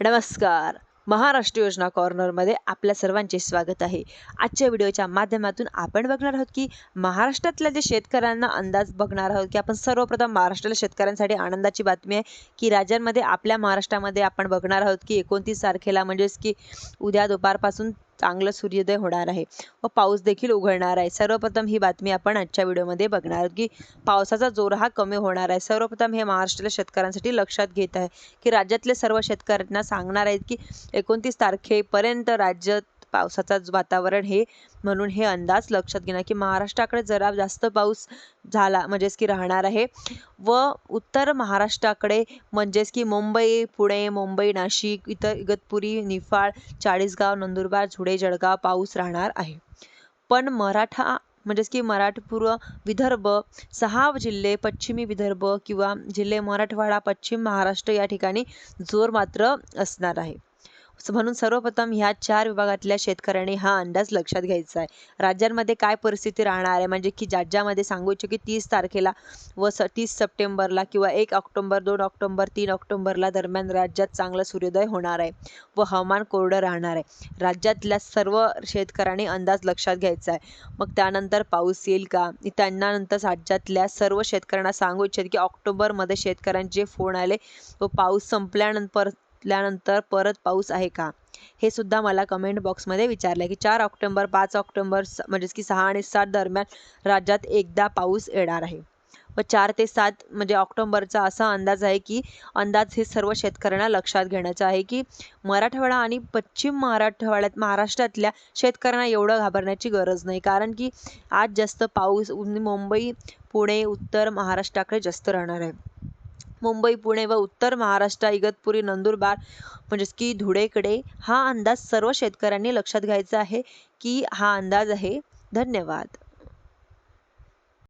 नमस्कार. महाराष्ट्र योजना कॉर्नरमध्ये आपल्या सर्वांचे स्वागत आहे. आजच्या व्हिडिओच्या माध्यमातून आपण बघणार आहोत की महाराष्ट्रातल्या जे शेतकऱ्यांना अंदाज बघणार आहोत की आपण सर्वप्रथम महाराष्ट्रातल्या शेतकऱ्यांसाठी आनंदाची बातमी आहे की राज्यांमध्ये आपल्या महाराष्ट्रामध्ये आपण बघणार आहोत की एकोणतीस तारखेला म्हणजेच की उद्या दुपारपासून चांगलं सूर्योदय होणार आहे. व पाऊस देखील उघडणार आहे. सर्वप्रथम ही बातमी आपण आजच्या व्हिडिओमध्ये बघणार की पावसाचा जोर हा कमी होणार आहे. सर्वप्रथम हे महाराष्ट्रातल्या शेतकऱ्यांसाठी लक्षात घेत आहे की राज्यातले सर्व शेतकऱ्यांना सांगणार आहेत की एकोणतीस तारखेपर्यंत राज्यात पावसाचा वातावरण हे म्हणून हे अंदाज लक्षात घेणार की महाराष्ट्राकडे जरा जास्त पाऊस झाला म्हणजेच की राहणार आहे. व उत्तर महाराष्ट्राकडे म्हणजेच की मुंबई पुणे मुंबई नाशिक इतर इगतपुरी निफाड चाळीसगाव नंदुरबार धुळे जळगाव पाऊस राहणार आहे. पण मराठा म्हणजेच की मराठपूर्व विदर्भ सहा जिल्हे पश्चिमी विदर्भ किंवा जिल्हे मराठवाडा पश्चिम महाराष्ट्र या ठिकाणी जोर मात्र असणार आहे. म्हणून सर्वप्रथम ह्या चार विभागातल्या शेतकऱ्यांनी हा अंदाज लक्षात घ्यायचा आहे. राज्यांमध्ये काय परिस्थिती राहणार आहे? म्हणजे की राज्यामध्ये सांगू इच्छितो की तीस तारखेला व स तीस सप्टेंबरला किंवा एक ऑक्टोंबर दोन ऑक्टोंबर तीन ऑक्टोंबरला दरम्यान राज्यात चांगला सूर्योदय होणार आहे व हवामान कोरडं राहणार आहे. राज्यातल्या सर्व शेतकऱ्यांनी अंदाज लक्षात घ्यायचा आहे. मग त्यानंतर पाऊस येईल का? त्यांना नंतर राज्यातल्या सर्व शेतकऱ्यांना सांगू इच्छित की ऑक्टोबरमध्ये शेतकऱ्यांचे फोन आले व पाऊस संपल्यानंतर ल्यानंतर परत पाऊस आहे का? हे सुद्धा मला कमेंट बॉक्समध्ये विचारलं आहे की चार ऑक्टोंबर पाच ऑक्टोंबर स- म्हणजेच की सहा आणि सात दरम्यान राज्यात एकदा पाऊस येणार आहे. व चार ते सात म्हणजे ऑक्टोंबरचा असा अंदाज आहे की अंदाज हे सर्व शेतकऱ्यांना लक्षात घेण्याचा आहे की मराठवाडा आणि पश्चिम मराठवाड्यात महाराष्ट्रातल्या शेतकऱ्यांना एवढं घाबरण्याची गरज नाही. कारण की आज जास्त पाऊस मुंबई पुणे उत्तर महाराष्ट्राकडे जास्त राहणार आहे. मुंबई पुणे व उत्तर महाराष्ट्र इगतपुरी नंदुरबार म्हणजेच की धुळेकडे हा अंदाज सर्व शेतकऱ्यांनी लक्षात घ्यायचा आहे की हा अंदाज आहे. धन्यवाद.